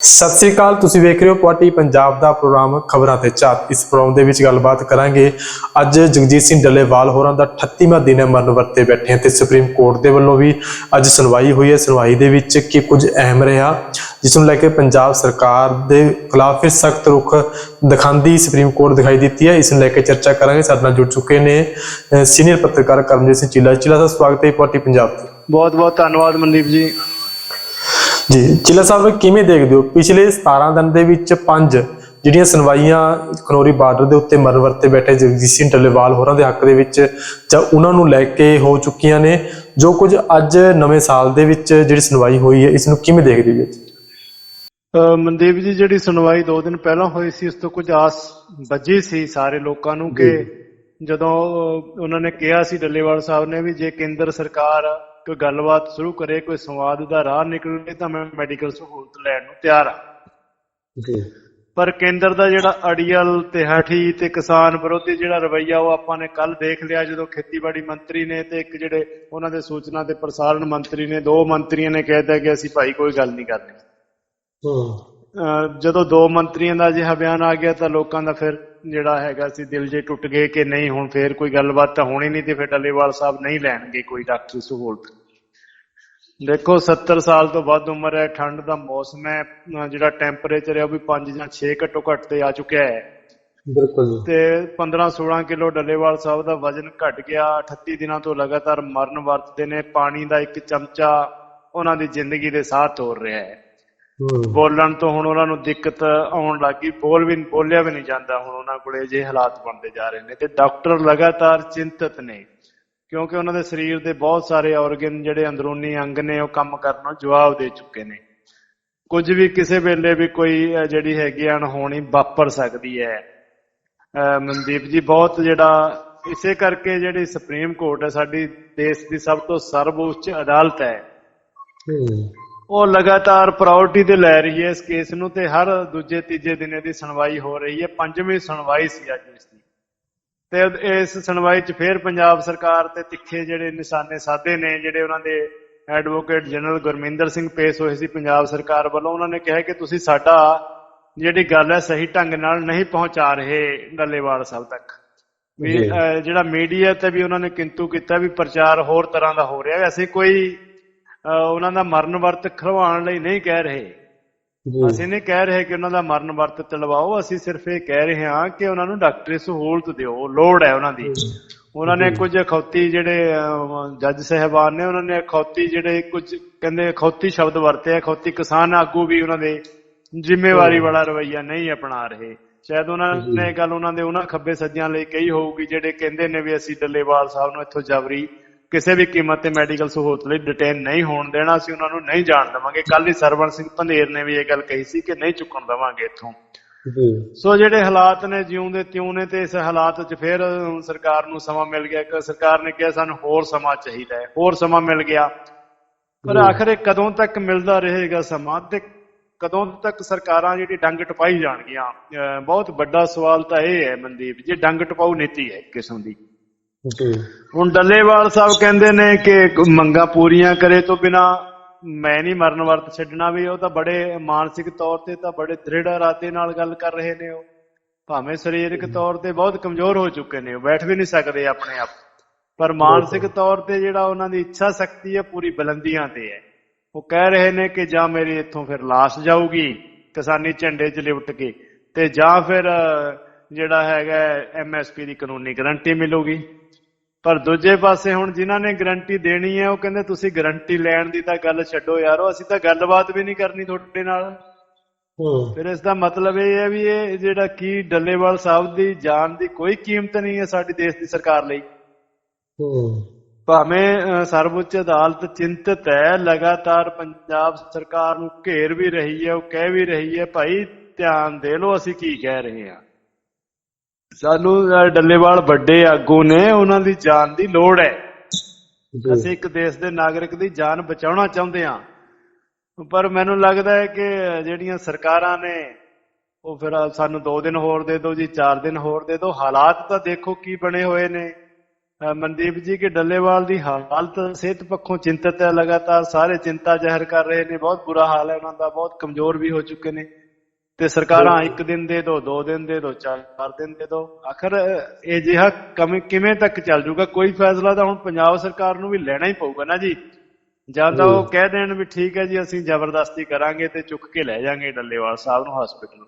ਸਤਿ ਸ੍ਰੀ ਅਕਾਲ, ਤੁਸੀਂ ਵੇਖ ਰਹੇ ਹੋ ਪਾਰਟੀ ਪੰਜਾਬ ਦਾ ਪ੍ਰੋਗਰਾਮ ਖਬਰਾਂ ਤੇ ਝਾਤ। ਇਸ ਪ੍ਰੋਗਰਾਮ ਦੇ ਵਿੱਚ ਗੱਲਬਾਤ ਕਰਾਂਗੇ। ਅੱਜ ਜਗਜੀਤ ਸਿੰਘ ਡੱਲੇਵਾਲ ਹੋਰਾਂ ਦਾ 38ਵਾਂ ਦਿਨ ਹੈ, ਮਰਨ ਵਰਤੇ ਬੈਠੇ ਹਨ ਤੇ ਸੁਪਰੀਮ ਕੋਰਟ ਦੇ ਵੱਲੋਂ ਵੀ ਅੱਜ ਸੁਣਵਾਈ ਹੋਈ ਹੈ। ਸੁਣਵਾਈ ਦੇ ਵਿੱਚ ਕੀ ਕੁਝ ਅਹਿਮ ਰਿਹਾ, ਜਿਸ ਨੂੰ ਲੈ ਕੇ ਪੰਜਾਬ ਸਰਕਾਰ ਦੇ ਖਿਲਾਫ ਫਿਰ ਸਖਤ ਰੁਖ ਦਿਖਾਉਂਦੀ ਸੁਪਰੀਮ ਕੋਰਟ ਦਿਖਾਈ ਦਿੱਤੀ ਹੈ। ਇਸ ਨੂੰ ਲੈ ਕੇ ਚਰਚਾ ਕਰਾਂਗੇ। ਸਾਡੇ ਨਾਲ ਜੁੜ ਚੁੱਕੇ ਨੇ ਸੀਨੀਅਰ ਪੱਤਰਕਾਰ ਕਰਮਜੀਤ ਸਿੰਘ ਚੀਲਾ। ਚੀਲਾ ਦਾ ਸਵਾਗਤ ਹੈ ਪੁਆਟੀ ਪੰਜਾਬ ਤੇ। ਬਹੁਤ ਬਹੁਤ ਧੰਨਵਾਦ ਮਨਦੀਪ ਜੀ। ਜੀ ਚਿੱਲਾ ਸਾਹਿਬ ਕਿਵੇਂ ਦੇਖਦੇ ਹੋ? ਪਿਛਲੇ 17 ਦਿਨ ਦੇ ਵਿੱਚ ਪੰਜ ਜਿਹੜੀਆਂ ਸੁਣਵਾਈਆਂ ਖਨੌਰੀ ਬਾਰਡਰ ਦੇ ਉੱਤੇ ਮਰਨ ਵਰਤੇ ਬੈਠੇ ਜਗਜੀਤ ਸਿੰਘ ਟੱਲੇਵਾਲ ਹੋਰਾਂ ਦੇ ਹੱਕ ਦੇ ਵਿੱਚ ਜਾਂ ਉਹਨਾਂ ਨੂੰ ਲੈ ਕੇ ਹੋ ਚੁੱਕੀਆਂ ਨੇ ਜੋ ਕੁਝ ਅੱਜ ਨਵੇਂ ਸਾਲ ਦੇ ਵਿੱਚ ਜਿਹੜੀ ਸੁਣਵਾਈ ਹੋਈ ਹੈ ਇਸ ਨੂੰ ਕਿਵੇਂ ਦੇਖਦੇ ਹੋ ਮਨਦੀਪ ਜੀ ਜਿਹੜੀ ਸੁਣਵਾਈ 2 ਦਿਨ ਪਹਿਲਾਂ ਹੋਈ ਸੀ ਉਸ ਤੋਂ ਕੁਝ ਆਸ ਵੱਜੀ ਸੀ ਸਾਰੇ ਲੋਕਾਂ ਨੂੰ ਕਿ ਜਦੋਂ ਉਹਨਾਂ ਨੇ ਕਿਹਾ ਸੀ ਡੱਲੇਵਾਲ ਸਾਹਿਬ ਨੇ ਵੀ ਜੇ ਕੇਂਦਰ ਸਰਕਾਰ ਕੋਈ ਗੱਲਬਾਤ ਸ਼ੁਰੂ ਕਰੇ ਕੋਈ ਸੰਵਾਦ ਦਾ ਰਾਹ ਨਿਕਲੇ ਤਾਂ ਮੈਂ ਮੈਡੀਕਲ ਸਹੂਲਤ ਲੈਣ ਨੂੰ ਤਿਆਰ ਹਾਂ ਜੀ। ਪਰ ਕੇਂਦਰ ਦਾ ਜਿਹੜਾ ਅੜੀਅਲ ਤੇ ਹਠੀ ਤੇ ਕਿਸਾਨ ਵਿਰੋਧੀ ਜਿਹੜਾ ਰਵਈਆ ਉਹ ਆਪਾਂ ਨੇ ਕੱਲ ਦੇਖ ਲਿਆ ਜਦੋਂ ਖੇਤੀਬਾੜੀ ਮੰਤਰੀ ਨੇ ਤੇ ਇੱਕ ਜਿਹੜੇ ਉਹਨਾਂ ਦੇ ਸੂਚਨਾ ਤੇ ਪ੍ਰਸਾਰਣ ਮੰਤਰੀ ਨੇ ਦੋ ਮੰਤਰੀਆਂ ਨੇ ਕਹਿ ਦਿੱਤਾ ਕਿ ਅਸੀਂ ਭਾਈ ਕੋਈ ਗੱਲ ਨਹੀਂ ਕਰਨੀ ਅਹ ਜਦੋਂ ਦੋ ਮੰਤਰੀਆਂ ਦਾ ਅਜਿਹਾ ਬਿਆਨ ਆ ਗਿਆ ਤਾਂ ਲੋਕਾਂ ਦਾ ਫਿਰ ਜਿਹੜਾ ਹੈਗਾ ਸੀ ਦਿਲ ਜੇ ਟੁੱਟ ਗਏ ਕਿ ਨਹੀਂ ਹੁਣ ਫੇਰ ਕੋਈ ਗੱਲਬਾਤ ਤਾਂ ਹੋਣੀ ਨਹੀਂ ਤੇ ਫਿਰ ਡੱਲੇਵਾਲ ਸਾਹਿਬ ਨਹੀਂ ਲੈਣਗੇ ਕੋਈ ਡਾਕਟਰੀ ਸਹੂਲਤ। ਦੇਖੋ 70 ਸਾਲ ਤੋਂ ਵੱਧ ਉਮਰ ਹੈ ਠੰਡ ਦਾ ਮੌਸਮ ਹੈ ਜਿਹੜਾ ਟੈਂਪਰੇਚਰ ਹੈ ਉਹ ਵੀ 5 ਜਾਂ 6 ਘੱਟੋ ਘੱਟ ਤੇ ਆ ਚੁੱਕਿਆ ਹੈ। ਬਿਲਕੁਲ ਤੇ 15-16 ਕਿਲੋ ਡੱਲੇਵਾਲ ਸਾਹਿਬ ਦਾ ਵਜ਼ਨ ਘਟ ਗਿਆ 38 ਦਿਨਾਂ ਤੋਂ ਲਗਾਤਾਰ ਮਰਨ ਵਰਤਦੇ ਨੇ ਪਾਣੀ ਦਾ ਇੱਕ ਚਮਚਾ ਉਹਨਾਂ ਦੀ ਜ਼ਿੰਦਗੀ ਦੇ ਸਾਹ ਤੋਰ ਰਿਹਾ ਹੈ। ਬੋਲਣ ਤੋਂ ਹੁਣ ਉਹਨਾਂ ਨੂੰ ਦਿੱਕਤ ਆਉਣ ਲੱਗੀ ਬੋਲ ਵੀ ਬੋਲਿਆ ਵੀ ਨਹੀਂ ਜਾਂਦਾ ਹੁਣ ਉਹਨਾਂ ਕੋਲੇ ਜੇ ਹਾਲਾਤ ਬਣਦੇ ਜਾ ਰਹੇ ਨੇ ਤੇ ਡਾਕਟਰ ਲਗਾਤਾਰ ਚਿੰਤਤ ਨੇ। ਕਿਉਂਕਿ ਉਹਨਾਂ ਦੇ ਸਰੀਰ ਦੇ ਬਹੁਤ ਸਾਰੇ ਆਰਗਨ ਜਿਹੜੇ ਅੰਦਰੂਨੀ ਅੰਗ ਨੇ ਉਹ ਕੰਮ ਕਰਨੋਂ ਜਵਾਬ ਦੇ ਚੁੱਕੇ ਨੇ। ਕੁਝ ਵੀ ਕਿਸੇ ਵੇਲੇ ਵੀ ਕੋਈ ਜਿਹੜੀ ਹੈਗੀ ਅਣਹੋਣੀ ਵਾਪਰ ਸਕਦੀ ਹੈ। ਮਨਦੀਪ ਜੀ ਬਹੁਤ ਜਿਹੜਾ ਇਸੇ ਕਰਕੇ ਜਿਹੜੀ ਸੁਪਰੀਮ ਕੋਰਟ ਹੈ ਸਾਡੀ ਦੇਸ਼ ਦੀ ਸਭ ਤੋਂ ਸਰਵਉੱਚ ਅਦਾਲਤ ਹੈ। ਉਹ ਲਗਾਤਾਰ ਪ੍ਰਾਇੋਰਟੀ ਤੇ ਲੈ ਰਹੀ ਹੈ ਇਸ ਕੇਸ ਨੂੰ ਤੇ ਹਰ ਦੂਜੇ ਤੀਜੇ ਦਿਨ ਇਹਦੀ ਸੁਣਵਾਈ ਹੋ ਰਹੀ ਹੈ। ਪੰਜਵੀਂ ਸੁਣਵਾਈ ਸੀ ਅੱਜ ਇਸ ਦੀ। ਤੇ ਇਸ ਸੁਣਵਾਈ 'ਚ ਫੇਰ ਪੰਜਾਬ ਸਰਕਾਰ ਤੇ ਤਿੱਖੇ ਜਿਹੜੇ ਨਿਸ਼ਾਨੇ ਸਾਧੇ ਨੇ ਜਿਹੜੇ ਉਹਨਾਂ ਦੇ ਐਡਵੋਕੇਟ ਜਨਰਲ ਗੁਰਮਿੰਦਰ ਸਿੰਘ ਪੇਸ਼ ਹੋਏ ਸੀ ਪੰਜਾਬ ਸਰਕਾਰ ਵੱਲੋਂ ਉਹਨਾਂ ਨੇ ਕਿਹਾ ਕਿ ਤੁਸੀਂ ਸਾਡਾ ਜਿਹੜੀ ਗੱਲ ਹੈ ਸਹੀ ਢੰਗ ਨਾਲ ਨਹੀਂ ਪਹੁੰਚਾ ਰਹੇ ਡੱਲੇਵਾਲ ਸਾਹਿਬ ਤੱਕ। ਵੀ ਜਿਹੜਾ ਮੀਡੀਆ ਤੇ ਵੀ ਉਹਨਾਂ ਨੇ ਕਿੰਤੂ ਕੀਤਾ ਵੀ ਪ੍ਰਚਾਰ ਹੋਰ ਤਰ੍ਹਾਂ ਦਾ ਹੋ ਰਿਹਾ ਵੈਸੇ ਕੋਈ ਉਹਨਾਂ ਦਾ ਮਰਨ ਵਰਤ ਖਲਵਾਉਣ ਲਈ ਨਹੀਂ ਕਹਿ ਰਹੇ। ਅਸੀਂ ਨਹੀਂ ਕਹਿ ਰਹੇ ਕਿ ਉਹਨਾਂ ਦਾ ਮਰਨ ਵਰਤ ਤਲਵਾਓ ਅਸੀਂ ਸਿਰਫ ਇਹ ਕਹਿ ਰਹੇ ਹਾਂ ਕਿ ਉਹਨਾਂ ਨੂੰ ਡਾਕਟਰੀ ਸਹੂਲਤ ਦਿਓ ਲੋੜ ਹੈ ਉਹਨਾਂ ਦੀ। ਉਹਨਾਂ ਨੇ ਕੁਝ ਅਖੌਤੀ ਜਿਹੜੇ ਜੱਜ ਸਹਿਬਾਨ ਨੇ ਉਹਨਾਂ ਨੇ ਅਖੌਤੀ ਜਿਹੜੇ ਕੁਝ ਕਹਿੰਦੇ ਅਖੌਤੀ ਸ਼ਬਦ ਵਰਤੇ ਆ, ਅਖੌਤੀ ਕਿਸਾਨ ਆਗੂ ਵੀ ਉਹਨਾਂ ਦੇ ਜ਼ਿੰਮੇਵਾਰੀ ਵਾਲਾ ਰਵਈਆ ਨਹੀਂ ਅਪਣਾ ਰਹੇ। ਸ਼ਾਇਦ ਉਹਨਾਂ ਨੇ ਗੱਲ ਉਹਨਾਂ ਦੇ ਉਹਨਾਂ ਖੱਬੇ ਸੱਜਿਆਂ ਲਈ ਕਹੀ ਹੋਊਗੀ ਜਿਹੜੇ ਕਹਿੰਦੇ ਨੇ ਵੀ ਅਸੀਂ ਡੱਲੇਵਾਲ ਸਾਹਿਬ ਨੂੰ ਇੱਥੋਂ ਜਬਰੀ ਕਿਸੇ ਵੀ ਕੀਮਤ ਤੇ ਮੈਡੀਕਲ ਸਹੂਲਤ ਲਈ ਡਿਟੇਨ ਨਹੀਂ ਹੋਣ ਦੇਣਾ ਅਸੀਂ ਉਹਨਾਂ ਨੂੰ ਨਹੀਂ ਜਾਣ ਦੇਵਾਂਗੇ। ਕੱਲ ਹੀ ਸਰਵਣ ਸਿੰਘ ਪੰਧੇਰ ਨੇ ਵੀ ਇਹ ਗੱਲ ਕਹੀ ਸੀ ਕਿ ਨਹੀਂ ਚੁੱਕਣ ਦੇਵਾਂਗੇ ਇੱਥੋਂ। ਸੋ ਜਿਹੜੇ ਹਾਲਾਤ ਨੇ ਜਿਉਂਦੇ ਤਿਉਂ ਨੇ ਤੇ ਇਸ ਹਾਲਾਤ 'ਚ ਫਿਰ ਸਰਕਾਰ ਨੂੰ ਸਮਾਂ ਮਿਲ ਗਿਆ। ਕਿ ਸਰਕਾਰ ਨੇ ਕਿਹਾ ਸਾਨੂੰ ਹੋਰ ਸਮਾਂ ਚਾਹੀਦਾ ਹੈ। ਹੋਰ ਸਮਾਂ ਮਿਲ ਗਿਆ। ਪਰ ਆਖਰ ਇਹ ਕਦੋਂ ਤੱਕ ਮਿਲਦਾ ਰਹੇਗਾ ਸਮਾਂ? ਤੇ ਕਦੋਂ ਤੱਕ ਸਰਕਾਰਾਂ ਜਿਹੜੀ ਡੰਗ ਟਪਾਈ ਜਾਣਗੀਆਂ? ਬਹੁਤ ਵੱਡਾ ਸਵਾਲ ਤਾਂ ਇਹ ਹੈ ਮਨਦੀਪ ਜੀ ਡੰਗ ਟਪਾਊ ਨੀਤੀ ਹੈ ਕਿਸਮ ਦੀ। ਹੁਣ ਡੱਲੇਵਾਲ ਸਾਹਿਬ ਕਹਿੰਦੇ ਨੇ ਕਿ ਮੰਗਾ ਪੂਰੀਆਂ ਕਰੇ ਤੋਂ ਬਿਨਾ ਮੈਂ ਨਹੀਂ ਮਰਨ ਵਰਤ ਛੱਡਣਾ ਵੀ ਉਹ ਤਾਂ ਬੜੇ ਮਾਨਸਿਕ ਤੌਰ ਤੇ ਤਾਂ ਬੜੇ ਦ੍ਰਿੜ ਇਰਾਦੇ ਨਾਲ ਗੱਲ ਕਰ ਰਹੇ ਨੇ ਉਹ। ਭਾਵੇਂ ਸਰੀਰਕ ਤੌਰ ਤੇ ਬਹੁਤ ਕਮਜ਼ੋਰ ਹੋ ਚੁੱਕੇ ਨੇ ਉਹ ਬੈਠ ਵੀ ਨਹੀਂ ਸਕਦੇ ਆਪਣੇ ਆਪ। ਪਰ ਮਾਨਸਿਕ ਤੌਰ ਤੇ ਜਿਹੜਾ ਉਹਨਾਂ ਦੀ ਇੱਛਾ ਸ਼ਕਤੀ ਹੈ ਪੂਰੀ ਬੁਲੰਦੀਆਂ ਤੇ ਹੈ। ਉਹ ਕਹਿ ਰਹੇ ਨੇ ਕਿ ਜਾਂ ਮੇਰੀ ਇੱਥੋਂ ਫਿਰ ਲਾਸ਼ ਜਾਊਗੀ ਕਿਸਾਨੀ ਝੰਡੇ 'ਚ ਲਿਪਟ ਕੇ ਤੇ ਜਾਂ ਫਿਰ ਜਿਹੜਾ ਹੈਗਾ ਐਮਐਸਪੀ ਦੀ ਕਾਨੂੰਨੀ ਗਰੰਟੀ ਮਿਲੂਗੀ। ਪਰ ਦੂਜੇ ਪਾਸੇ ਹੁਣ ਜਿਨ੍ਹਾਂ ਨੇ ਗਰੰਟੀ ਦੇਣੀ ਹੈ ਉਹ ਕਹਿੰਦੇ ਤੁਸੀਂ ਗਰੰਟੀ ਲੈਣ ਦੀ ਤਾਂ ਗੱਲ ਛੱਡੋ ਯਾਰੋ ਅਸੀਂ ਤਾਂ ਗੱਲਬਾਤ ਵੀ ਨਹੀਂ ਕਰਨੀ ਤੁਹਾਡੇ ਨਾਲ। ਫਿਰ ਇਸ ਦਾ ਮਤਲਬ ਇਹ ਹੈ ਵੀ ਇਹ ਜਿਹੜਾ ਕੀ ਡੱਲੇਵਾਲ ਸਾਹਿਬ ਦੀ ਜਾਨ ਦੀ ਕੋਈ ਕੀਮਤ ਨਹੀਂ ਹੈ ਸਾਡੀ ਦੇਸ਼ ਦੀ ਸਰਕਾਰ ਲਈ। ਭਾਵੇਂ ਸਰਵਉੱਚ ਅਦਾਲਤ ਚਿੰਤਤ ਹੈ ਲਗਾਤਾਰ ਪੰਜਾਬ ਸਰਕਾਰ ਨੂੰ ਘੇਰ ਵੀ ਰਹੀ ਹੈ ਉਹ ਕਹਿ ਵੀ ਰਹੀ ਹੈ ਭਾਈ ਧਿਆਨ ਦੇ ਲਓ ਅਸੀਂ ਕੀ ਕਹਿ ਰਹੇ ਹਾਂ। ਸਾਨੂੰ ਡੱਲੇਵਾਲ ਵੱਡੇ ਆਗੂ ਨੇ ਉਹਨਾਂ ਦੀ ਜਾਨ ਦੀ ਲੋੜ ਹੈ। ਅਸੀਂ ਇੱਕ ਦੇਸ਼ ਦੇ ਨਾਗਰਿਕ ਦੀ ਜਾਨ ਬਚਾਉਣਾ ਚਾਹੁੰਦੇ ਹਾਂ। ਪਰ ਮੈਨੂੰ ਲੱਗਦਾ ਹੈ ਕਿ ਜਿਹੜੀਆਂ ਸਰਕਾਰਾਂ ਨੇ ਉਹ ਫਿਰ ਸਾਨੂੰ 2 ਦਿਨ ਹੋਰ ਦੇ ਦਿਓ ਜੀ 4 ਦਿਨ ਹੋਰ ਦੇ ਦਿਓ। ਹਾਲਾਤ ਤਾਂ ਦੇਖੋ ਕੀ ਬਣੇ ਹੋਏ ਨੇ। ਮਨਦੀਪ ਜੀ ਕਿ ਡੱਲੇਵਾਲ ਦੀ ਹਾਲਤ ਸਿਹਤ ਪੱਖੋਂ ਚਿੰਤਤ ਹੈ ਲਗਾਤਾਰ ਸਾਰੇ ਚਿੰਤਾ ਜ਼ਾਹਿਰ ਕਰ ਰਹੇ ਨੇ। ਬਹੁਤ ਬੁਰਾ ਹਾਲ ਹੈ ਉਹਨਾਂ ਦਾ। ਬਹੁਤ ਕਮਜ਼ੋਰ ਵੀ ਹੋ ਚੁੱਕੇ ਨੇ। ਤੇ ਸਰਕਾਰਾਂ ਇੱਕ ਦਿਨ ਦੇ ਦੋ ਦੋ ਦਿਨ ਦੇ ਦੋ ਚਾਰ ਦਿਨ ਦੇ ਦੋ। ਆਖਰ ਇਹ ਜਿਹਾ ਕਮ ਕਿਵੇਂ ਤੱਕ ਚੱਲ ਜਾਊਗਾ ਕੋਈ ਫੈਸਲਾ ਤਾਂ ਹੁਣ ਪੰਜਾਬ ਸਰਕਾਰ ਨੂੰ ਵੀ ਲੈਣਾ ਹੀ ਪਊਗਾ ਨਾ ਜੀ। ਜਾਂ ਤਾਂ ਉਹ ਕਹਿ ਦੇਣ ਵੀ ਠੀਕ ਹੈ ਜੀ ਅਸੀਂ ਜ਼ਬਰਦਸਤੀ ਕਰਾਂਗੇ ਤੇ ਚੁੱਕ ਕੇ ਲੈ ਜਾਾਂਗੇ ਡੱਲੇਵਾਲ ਸਾਹਿਬ ਨੂੰ ਹਸਪੀਟਲ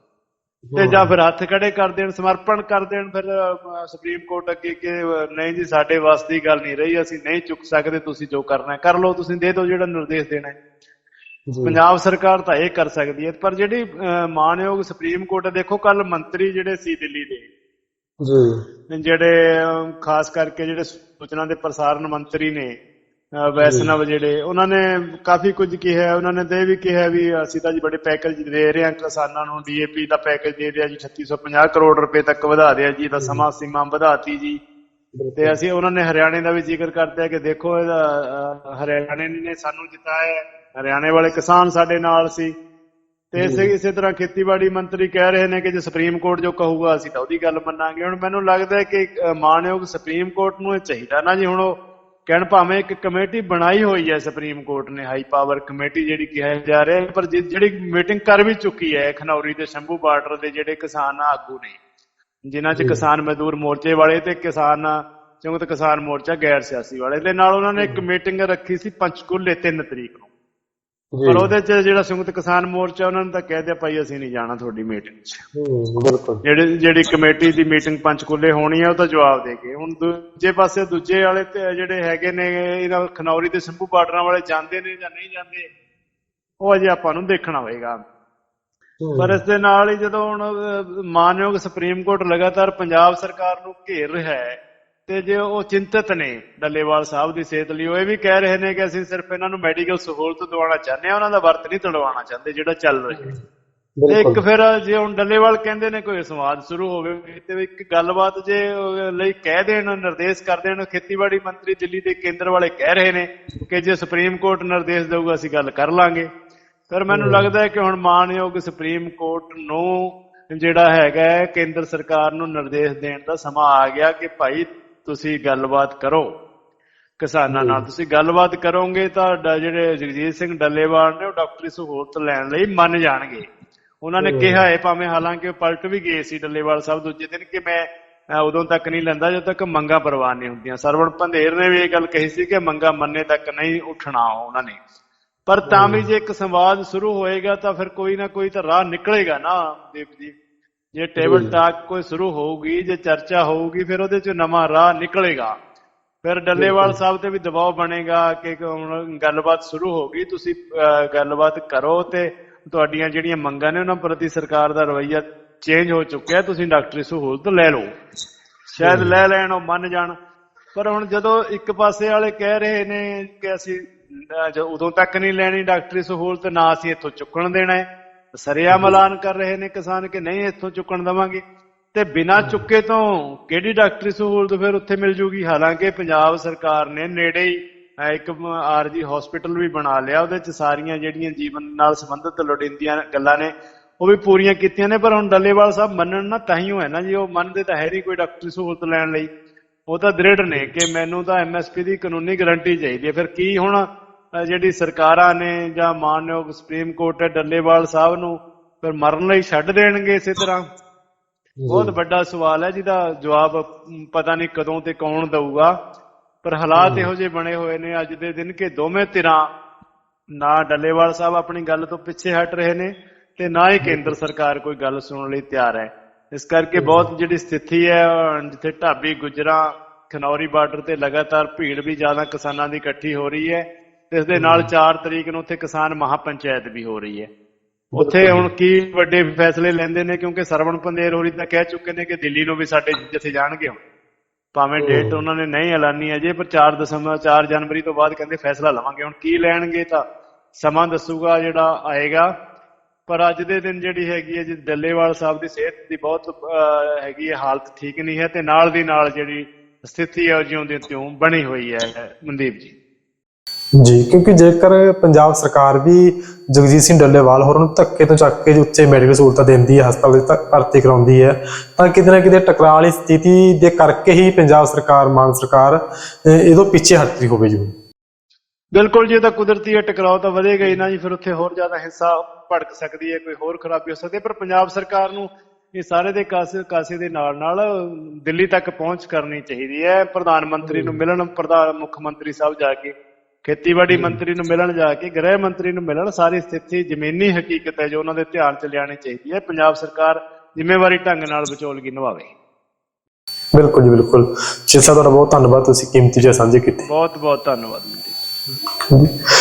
ਤੇ ਜਾਂ ਫਿਰ ਹੱਥ ਖੜੇ ਕਰ ਦੇਣ ਸਮਰਪਣ ਕਰ ਦੇਣ ਫਿਰ ਸੁਪਰੀਮ ਕੋਰਟ ਅੱਗੇ ਕਿ ਨਹੀਂ ਜੀ ਸਾਡੇ ਵਾਸ ਦੀ ਗੱਲ ਨਹੀਂ ਰਹੀ ਅਸੀਂ ਨਹੀਂ ਚੁੱਕ ਸਕਦੇ ਤੁਸੀਂ ਜੋ ਕਰਨਾ ਕਰ ਲਓ ਤੁਸੀਂ ਦੇ ਦਿਓ ਜਿਹੜਾ ਨਿਰਦੇਸ਼ ਦੇਣਾ ਹੈ। ਪੰਜਾਬ ਸਰਕਾਰ ਤਾਂ ਇਹ ਕਰ ਸਕਦੀ ਹੈ ਪਰ ਜਿਹੜੀ ਅਹ, ਮਾਣਯੋਗ ਸੁਪਰੀਮ ਕੋਰਟ ਦੇਖੋ ਕੱਲ ਮੰਤਰੀ ਜਿਹੜੇ ਸੀ ਦਿੱਲੀ ਦੇ ਜੀ। ਜਿਹੜੇ ਖਾਸ ਕਰਕੇ ਜਿਹੜੇ ਸੂਚਨਾ ਦੇ ਪ੍ਰਸਾਰਣ ਮੰਤਰੀ ਨੇ ਵੈਸ਼ਨਵ ਜਿਹੜੇ ਉਹਨਾਂ ਨੇ ਕਾਫੀ ਕੁਝ ਕਿਹਾ ਉਹਨਾਂ ਨੇ ਤੇ ਇਹ ਵੀ ਕਿਹਾ ਵੀ ਅਸੀਂ ਤਾਂ ਜੀ ਬੜੇ ਪੈਕੇਜ ਦੇ ਰਹੇ ਹਾਂ ਕਿਸਾਨਾਂ ਨੂੰ ਡੀਏਪੀ ਦਾ ਪੈਕੇਜ ਦੇ ਰਿਹਾ ਜੀ 3650 ਕਰੋੜ ਰੁਪਏ ਤੱਕ ਵਧਾ ਦਿਆ ਜੀ ਇਹਦਾ ਸਮਾਂ ਸੀਮਾ ਵਧਾਤੀ ਜੀ। ਤੇ ਅਸੀਂ ਉਹਨਾਂ ਨੇ ਹਰਿਆਣੇ ਦਾ ਵੀ ਜ਼ਿਕਰ ਕਰਤਾ ਕਿ ਦੇਖੋ ਇਹਦਾ ਹਰਿਆਣੇ ਨੇ ਸਾਨੂੰ ਜਿਤਾਇਆ। ਹਰਿਆਣੇ ਵਾਲੇ ਕਿਸਾਨ ਸਾਡੇ ਨਾਲ ਸੀ। ਤੇ ਇਸੇ ਇਸੇ ਤਰ੍ਹਾਂ ਖੇਤੀਬਾੜੀ ਮੰਤਰੀ ਕਹਿ ਰਹੇ ਨੇ ਕਿ ਜੇ ਸੁਪਰੀਮ ਕੋਰਟ ਜੋ ਕਹੂਗਾ ਅਸੀਂ ਤਾਂ ਉਹਦੀ ਗੱਲ ਮੰਨਾਂਗੇ। ਹੁਣ ਮੈਨੂੰ ਲੱਗਦਾ ਹੈ ਕਿ ਅਹ, ਮਾਣਯੋਗ ਸੁਪਰੀਮ ਕੋਰਟ ਨੂੰ ਇਹ ਚਾਹੀਦਾ ਨਾ ਜੀ। ਹੁਣ ਉਹ ਕਹਿਣ ਭਾਵੇਂ ਇੱਕ ਕਮੇਟੀ ਬਣਾਈ ਹੋਈ ਹੈ ਸੁਪਰੀਮ ਕੋਰਟ ਨੇ ਹਾਈ ਪਾਵਰ ਕਮੇਟੀ ਜਿਹੜੀ ਕਿਹਾ ਜਾ ਰਿਹਾ ਪਰ ਜਿਹੜੀ ਮੀਟਿੰਗ ਕਰ ਵੀ ਚੁੱਕੀ ਹੈ ਖਨੌਰੀ ਤੇ ਸ਼ੰਭੂ ਬਾਰਡਰ ਦੇ ਜਿਹੜੇ ਕਿਸਾਨ ਆਗੂ ਨੇ ਜਿਨ੍ਹਾਂ 'ਚ ਕਿਸਾਨ ਮਜ਼ਦੂਰ ਮੋਰਚੇ ਵਾਲੇ ਤੇ ਕਿਸਾਨ ਸੰਯੁਕਤ ਕਿਸਾਨ ਮੋਰਚਾ ਗੈਰ ਸਿਆਸੀ ਵਾਲੇ ਦੇ ਨਾਲ ਉਹਨਾਂ ਨੇ ਇੱਕ ਮੀਟਿੰਗ ਰੱਖੀ ਸੀ ਪੰਚਕੂਲੇ 3 ਤਰੀਕ ਨੂੰ। ਪਰ ਉਹਦੇ 'ਚ ਜਿਹੜਾ ਸੰਯੁਕਤ ਕਿਸਾਨ ਮੋਰਚਾ ਉਹਨਾਂ ਨੇ ਤਾਂ ਕਹਿ ਦਿਆ ਭਾਈ ਅਸੀਂ ਨਹੀਂ ਜਾਣਾ ਤੁਹਾਡੀ ਮੀਟਿੰਗ 'ਚ। ਬਿਲਕੁਲ। ਜਿਹੜੀ ਜਿਹੜੀ ਕਮੇਟੀ ਦੀ ਮੀਟਿੰਗ ਪੰਚਕੂਲੇ ਹੋਣੀ ਹੈ ਉਹ ਤਾਂ ਜਵਾਬ ਦੇ ਗਏ ਹੁਣ ਦੂਜੇ ਪਾਸੇ ਦੂਜੇ ਵਾਲੇ ਤੇ ਜਿਹੜੇ ਹੈਗੇ ਨੇ ਇਹਨਾਂ ਖਨੌਰੀ ਤੇ ਸੰਭੂ ਬਾਰਡਰਾਂ ਵਾਲੇ ਜਾਂਦੇ ਨੇ ਜਾਂ ਨਹੀਂ ਜਾਂਦੇ ਉਹ ਅਜੇ ਆਪਾਂ ਨੂੰ ਦੇਖਣਾ ਹੋਏਗਾ ਪਰ ਇਸ ਦੇ ਨਾਲ ਹੀ ਜਦੋਂ ਹੁਣ ਮਾਨਯੋਗ ਸੁਪਰੀਮ ਕੋਰਟ ਲਗਾਤਾਰ ਪੰਜਾਬ ਸਰਕਾਰ ਨੂੰ ਘੇਰ ਰਿਹਾ ਹੈ ਤੇ ਜੇ ਉਹ ਚਿੰਤਤ ਨੇ ਡੱਲੇਵਾਲ ਸਾਹਿਬ ਦੀ ਸਿਹਤ ਲਈ ਉਹ ਇਹ ਵੀ ਕਹਿ ਰਹੇ ਨੇ ਕਿ ਅਸੀਂ ਸਿਰਫ ਇਹਨਾਂ ਨੂੰ ਮੈਡੀਕਲ ਸਹੂਲਤ ਦਿਵਾਉਣਾ ਚਾਹੁੰਦੇ ਹਾਂ ਉਹਨਾਂ ਦਾ ਵਰਤ ਨਹੀਂ ਤੜਵਾਉਣਾ ਚਾਹੁੰਦੇ ਜਿਹੜਾ ਚੱਲ ਰਿਹਾ। ਹੈ ਇੱਕ ਫਿਰ ਜੇ ਹੁਣ ਡੱਲੇਵਾਲ ਕਹਿੰਦੇ ਨੇ ਕੋਈ ਸੰਵਾਦ ਸ਼ੁਰੂ ਹੋਵੇ ਤੇ ਇੱਕ ਗੱਲਬਾਤ ਜੇ ਲਈ ਕਹਿ ਦੇਣ ਨਿਰਦੇਸ਼ ਕਰ ਦੇਣ ਖੇਤੀਬਾੜੀ ਮੰਤਰੀ ਦਿੱਲੀ ਦੇ ਕੇਂਦਰ ਵਾਲੇ ਕਹਿ ਰਹੇ ਨੇ ਕਿ ਜੇ ਸੁਪਰੀਮ ਕੋਰਟ ਨਿਰਦੇਸ਼ ਦੇਊਗਾ ਅਸੀਂ ਗੱਲ ਕਰ ਲਾਂਗੇ। ਪਰ ਮੈਨੂੰ ਲੱਗਦਾ ਹੈ ਕਿ ਹੁਣ ਮਾਨਯੋਗ ਸੁਪਰੀਮ ਕੋਰਟ ਨੂੰ ਜਿਹੜਾ ਹੈਗਾ ਕੇਂਦਰ ਸਰਕਾਰ ਨੂੰ ਨਿਰਦੇਸ਼ ਦੇਣ ਦਾ ਸਮਾਂ ਆ ਗਿਆ ਕਿ ਭਾਈ ਤੁਸੀਂ ਗੱਲਬਾਤ ਕਰੋ। ਕਿਸਾਨਾਂ ਨਾਲ ਤੁਸੀਂ ਗੱਲਬਾਤ ਕਰੋਗੇ ਤਾਂ ਜਿਹੜੇ ਜਗਜੀਤ ਸਿੰਘ ਡੱਲੇਵਾਲ ਨੇ ਉਹ ਡਾਕਟਰੀ ਸਹੂਲਤ ਲੈਣ ਲਈ ਮੰਨ ਜਾਣਗੇ। ਉਹਨਾਂ ਨੇ ਕਿਹਾ ਹੈ ਭਾਵੇਂ ਹਾਲਾਂਕਿ ਉਹ ਪਲਟ ਵੀ ਗਏ ਸੀ ਡੱਲੇਵਾਲ ਸਾਹਿਬ ਦੂਜੇ ਦਿਨ ਕਿ ਮੈਂ ਉਦੋਂ ਤੱਕ ਨਹੀਂ ਲੈਂਦਾ ਜਦੋਂ ਤੱਕ ਮੰਗਾ ਪ੍ਰਵਾਨ ਨਹੀਂ ਹੁੰਦੀਆਂ। ਸਰਵਣ ਪੰਧੇਰ ਨੇ ਵੀ ਇਹ ਗੱਲ ਕਹੀ ਸੀ ਕਿ ਮੰਗਾ ਮੰਨੇ ਤੱਕ ਨਹੀਂ ਉੱਠਣਾ ਉਹਨਾਂ ਨੇ। ਪਰ ਤਾਂ ਵੀ ਜੇ ਇੱਕ ਸੰਵਾਦ ਸ਼ੁਰੂ ਹੋਏਗਾ ਤਾਂ ਫਿਰ ਕੋਈ ਨਾ ਕੋਈ ਤਾਂ ਰਾਹ ਨਿਕਲੇਗਾ ਨਾ ਦੀਪ ਜੀ। ਜੇ ਟੇਬਲ ਟਾਕ ਕੋਈ ਸ਼ੁਰੂ ਹੋਊਗੀ ਜੇ ਚਰਚਾ ਹੋਊਗੀ ਫਿਰ ਉਹਦੇ ਚ ਨਵਾਂ ਰਾਹ ਨਿਕਲੇਗਾ। ਫਿਰ ਡੱਲੇਵਾਲ ਸਾਹਿਬ ਤੇ ਵੀ ਦਬਾਅ ਬਣੇਗਾ ਕਿ ਹੁਣ ਗੱਲਬਾਤ ਸ਼ੁਰੂ ਹੋ ਗਈ ਤੁਸੀਂ ਗੱਲਬਾਤ ਕਰੋ ਤੇ ਤੁਹਾਡੀਆਂ ਜਿਹੜੀਆਂ ਮੰਗਾਂ ਨੇ ਉਹਨਾਂ ਪ੍ਰਤੀ ਸਰਕਾਰ ਦਾ ਰਵੱਈਆ ਚੇਂਜ ਹੋ ਚੁੱਕਿਆ ਤੁਸੀਂ ਡਾਕਟਰੀ ਸਹੂਲਤ ਲੈ ਲਓ। ਸ਼ਾਇਦ ਲੈ ਲੈਣ ਉਹ ਮੰਨ ਜਾਣ ਪਰ ਹੁਣ ਜਦੋਂ ਇੱਕ ਪਾਸੇ ਵਾਲੇ ਕਹਿ ਰਹੇ ਨੇ ਕਿ ਅਸੀਂ ਉਦੋਂ ਤੱਕ ਨਹੀਂ ਲੈਣੀ ਡਾਕਟਰੀ ਸਹੂਲਤ ਨਾ ਅਸੀਂ ਇੱਥੋਂ ਚੁੱਕਣ ਦੇਣਾ ਹੈ ਸਰਿਆ ਮਲਾਨ ਕਰ ਰਹੇ ਨੇ ਕਿਸਾਨ ਕਿ ਨਹੀਂ ਇੱਥੋਂ ਚੁੱਕਣ ਦਵਾਂਗੇ? ਤੇ ਬਿਨਾਂ ਚੁੱਕੇ ਤੋਂ ਕਿਹੜੀ ਡਾਕਟਰੀ ਸਹੂਲਤ ਫਿਰ ਉੱਥੇ ਮਿਲ ਜੂਗੀ? ਹਾਲਾਂਕਿ ਪੰਜਾਬ ਸਰਕਾਰ ਨੇ ਨੇੜੇ ਹੀ ਅਹ, ਇੱਕ ਆਰਜੀ ਹਸਪੀਟਲ ਵੀ ਬਣਾ ਲਿਆ। ਉਹਦੇ ਚ ਸਾਰੀਆਂ ਜਿਹੜੀਆਂ ਜੀਵਨ ਨਾਲ ਸੰਬੰਧਿਤ ਲੋੜੀਂਦੀਆਂ ਗੱਲਾਂ ਨੇ ਉਹ ਵੀ ਪੂਰੀਆਂ ਕੀਤੀਆਂ ਨੇ। ਪਰ ਹੁਣ ਡੱਲੇਵਾਲ ਸਾਹਿਬ ਮੰਨਣ ਨਾ ਤਾਂ ਹੀ ਹੈ ਨਾ ਜੀ ਉਹ ਮੰਨਦੇ ਤਾਂ ਹੈ ਨਹੀਂ ਕੋਈ ਡਾਕਟਰੀ ਸਹੂਲਤ ਲੈਣ ਲਈ। ਉਹ ਤਾਂ ਦ੍ਰਿੜ ਨੇ ਕਿ ਮੈਨੂੰ ਤਾਂ ਐਮਐਸਪੀ ਦੀ ਕਾਨੂੰਨੀ ਗਾਰੰਟੀ ਚਾਹੀਦੀ ਹੈ। ਫਿਰ ਕੀ ਹੁਣ ਜਿਹੜੀ ਸਰਕਾਰਾਂ ਨੇ ਜਾਂ ਮਾਨਯੋਗ ਸੁਪਰੀਮ ਕੋਰਟ ਹੈ ਡੱਲੇਵਾਲ ਸਾਹਿਬ ਨੂੰ ਫਿਰ ਮਰਨ ਲਈ ਛੱਡ ਦੇਣਗੇ ਇਸੇ ਤਰ੍ਹਾਂ। ਬਹੁਤ ਵੱਡਾ ਸਵਾਲ ਹੈ ਜਿਹਦਾ ਜਵਾਬ ਪਤਾ ਨਹੀਂ ਕਦੋਂ ਤੇ ਕੌਣ ਦਊਗਾ। ਪਰ ਹਾਲਾਤ ਇਹੋ ਜਿਹੇ ਬਣੇ ਹੋਏ ਨੇ ਅੱਜ ਦੇ ਦਿਨ ਕਿ ਦੋਵੇਂ ਧਿਰਾਂ ਨਾ ਡੱਲੇਵਾਲ ਸਾਹਿਬ ਆਪਣੀ ਗੱਲ ਤੋਂ ਪਿੱਛੇ ਹਟ ਰਹੇ ਨੇ ਤੇ ਨਾ ਹੀ ਕੇਂਦਰ ਸਰਕਾਰ ਕੋਈ ਗੱਲ ਸੁਣਨ ਲਈ ਤਿਆਰ ਹੈ। ਇਸ ਕਰਕੇ ਬਹੁਤ ਜਿਹੜੀ ਸਥਿਤੀ ਹੈ ਜਿੱਥੇ ਢਾਬੀ ਗੁਜਰਾ ਖਨੌਰੀ ਬਾਰਡਰ ਤੇ ਲਗਾਤਾਰ ਭੀੜ ਵੀ ਜ਼ਿਆਦਾ ਕਿਸਾਨਾਂ ਦੀ ਇਕੱਠੀ ਹੋ ਰਹੀ ਹੈ। ਇਸ ਦੇ ਨਾਲ 4 ਤਰੀਕ ਨੂੰ ਉੱਥੇ ਕਿਸਾਨ ਮਹਾਪੰਚਾਇਤ ਵੀ ਹੋ ਰਹੀ ਹੈ। ਉੱਥੇ ਹੁਣ ਕੀ ਵੱਡੇ ਫੈਸਲੇ ਲੈਂਦੇ ਨੇ ਕਿਉਂਕਿ ਸਰਵਣ ਪੰਦੇਰ ਹੋਰੀ ਤਾਂ ਕਹਿ ਚੁੱਕੇ ਨੇ ਕਿ ਦਿੱਲੀ ਨੂੰ ਵੀ ਸਾਡੇ ਜਿੱਥੇ ਜਾਣਗੇ ਹੁਣ। ਭਾਵੇਂ ਡੇਟ ਉਹਨਾਂ ਨੇ ਨਹੀਂ ਐਲਾਨੀ ਅਜੇ ਪਰ 4 ਦਸੰਬਰ 4 ਜਨਵਰੀ ਤੋਂ ਬਾਅਦ ਕਹਿੰਦੇ ਫੈਸਲਾ ਲਵਾਂਗੇ। ਹੁਣ ਕੀ ਲੈਣਗੇ ਤਾਂ ਸਮਾਂ ਦੱਸੂਗਾ ਜਿਹੜਾ ਆਏਗਾ। ਪਰ ਅੱਜ ਦੇ ਦਿਨ ਜਿਹੜੀ ਹੈਗੀ ਹੈ ਜੀ ਡੱਲੇਵਾਲ ਸਾਹਿਬ ਦੀ ਸਿਹਤ ਦੀ ਬਹੁਤ ਹੈਗੀ ਹੈ ਹਾਲਤ ਠੀਕ ਨਹੀਂ ਹੈ ਤੇ ਨਾਲ ਦੀ ਨਾਲ ਜਿਹੜੀ ਸਥਿਤੀ ਹੈ ਜਿਉਂ ਦੀ ਤਿਉਂ ਬਣੀ ਹੋਈ ਹੈ ਮਨਦੀਪ ਜੀ। ਜੀ, ਕਿਉਂਕਿ ਜੇਕਰ ਪੰਜਾਬ ਸਰਕਾਰ ਵੀ ਜਗਜੀਤ ਸਿੰਘ ਡੱਲੇਵਾਲ ਹੋਰਾਂ ਨੂੰ ਧੱਕੇ ਤੋਂ ਚੱਕ ਕੇ ਉੱਚੇ ਮੈਡੀਕਲ ਸਹੂਲਤਾਂ ਦਿੰਦੀ ਹੈ, ਹਸਪਤਾਲ ਵਿੱਚ ਤੱਕ ਭਰਤੀ ਕਰਾਉਂਦੀ ਹੈ, ਤਾਂ ਕਿਤੇ ਨਾ ਕਿਤੇ ਟਕਰਾਅ ਵਾਲੀ ਸਥਿਤੀ ਦੇ ਕਰਕੇ ਹੀ ਪੰਜਾਬ ਸਰਕਾਰ, ਮਾਨ ਸਰਕਾਰ ਇਹਦੋਂ ਪਿੱਛੇ ਹਟਦੀ ਹੋਵੇ ਜੀ। ਬਿਲਕੁਲ ਜੀ, ਇਹ ਤਾਂ ਕੁਦਰਤੀ ਹੈ ਟਕਰਾਓ ਤਾਂ ਵਧੇਗਾ ਹੀ ਨਾ ਜੀ, ਫਿਰ ਉੱਥੇ ਹੋਰ ਜ਼ਿਆਦਾ ਹਿੱਸਾ ਭੜਕ ਸਕਦੀ ਹੈ, ਕੋਈ ਹੋਰ ਖਰਾਬੀ ਹੋ ਸਕਦੀ ਹੈ, ਪਰ ਪੰਜਾਬ ਸਰਕਾਰ ਨੂੰ ਇਹ ਸਾਰੇ ਦੇ ਕਾਸੇ ਕਾਸੇ ਦੇ ਨਾਲ ਨਾਲ ਦਿੱਲੀ ਤੱਕ ਪਹੁੰਚ ਕਰਨੀ ਚਾਹੀਦੀ ਹੈ। ਪ੍ਰਧਾਨ ਮੰਤਰੀ ਨੂੰ ਮਿਲਣ ਪ੍ਰਧਾਨ ਮੁੱਖ ਮੰਤਰੀ ਸਾਹਿਬ ਜਾ ਕੇ ਖੇਤੀਬਾੜੀ ਮੰਤਰੀ ਨੂੰ ਮਿਲਣ ਜਾ ਕੇ ਗ੍ਰਹਿ ਮੰਤਰੀ ਨੂੰ ਮਿਲਣ ਸਾਰੀ ਸਥਿਤੀ ਜ਼ਮੀਨੀ ਹਕੀਕਤ ਹੈ ਜੋ ਉਹਨਾਂ ਦੇ ਧਿਆਨ ਚ ਲਿਆਣੀ ਚਾਹੀਦੀ ਹੈ। ਪੰਜਾਬ ਸਰਕਾਰ ਜ਼ਿੰਮੇਵਾਰੀ ਢੰਗ ਨਾਲ ਵਿਚੋਲਗੀ ਨਿਭਾਵੇ। ਬਿਲਕੁਲ ਜੀ ਬਿਲਕੁਲ। ਸਾਹਿਬ ਤੁਹਾਡਾ ਬਹੁਤ ਧੰਨਵਾਦ ਤੁਸੀਂ ਕੀਮਤੀ ਜਿਹਾ ਸਾਂਝੇ ਕੀਤੇ ਬਹੁਤ ਬਹੁਤ ਧੰਨਵਾਦ।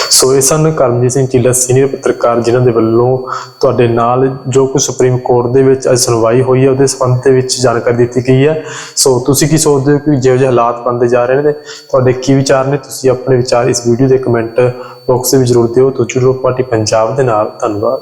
ਸੋ ਇਹ ਸਨ ਕਰਮਜੀਤ ਸਿੰਘ ਚੀਲਾ ਸੀਨੀਅਰ ਪੱਤਰਕਾਰ ਜਿਨ੍ਹਾਂ ਦੇ ਵੱਲੋਂ ਤੁਹਾਡੇ ਨਾਲ ਜੋ ਕੁਝ ਸੁਪਰੀਮ ਕੋਰਟ ਦੇ ਵਿੱਚ ਅੱਜ ਸੁਣਵਾਈ ਹੋਈ ਹੈ, ਉਹਦੇ ਸੰਬੰਧ ਦੇ ਵਿੱਚ ਜਾਣਕਾਰੀ ਦਿੱਤੀ ਗਈ ਹੈ। ਸੋ ਤੁਸੀਂ ਕੀ ਸੋਚਦੇ ਹੋ ਕਿ ਜਿਹੋ ਜਿਹੇ ਹਾਲਾਤ ਬਣਦੇ ਜਾ ਰਹੇ ਨੇ ਤੁਹਾਡੇ ਕੀ ਵਿਚਾਰ ਨੇ? ਤੁਸੀਂ ਆਪਣੇ ਵਿਚਾਰ ਇਸ ਵੀਡੀਓ ਦੇ ਕਮੈਂਟ ਬਾਕਸ ਵਿੱਚ ਜ਼ਰੂਰ ਦਿਓ। ਤੋਂ ਜੁੜੋ ਪਾਰਟੀ ਪੰਜਾਬ ਦੇ ਨਾਲ। ਧੰਨਵਾਦ।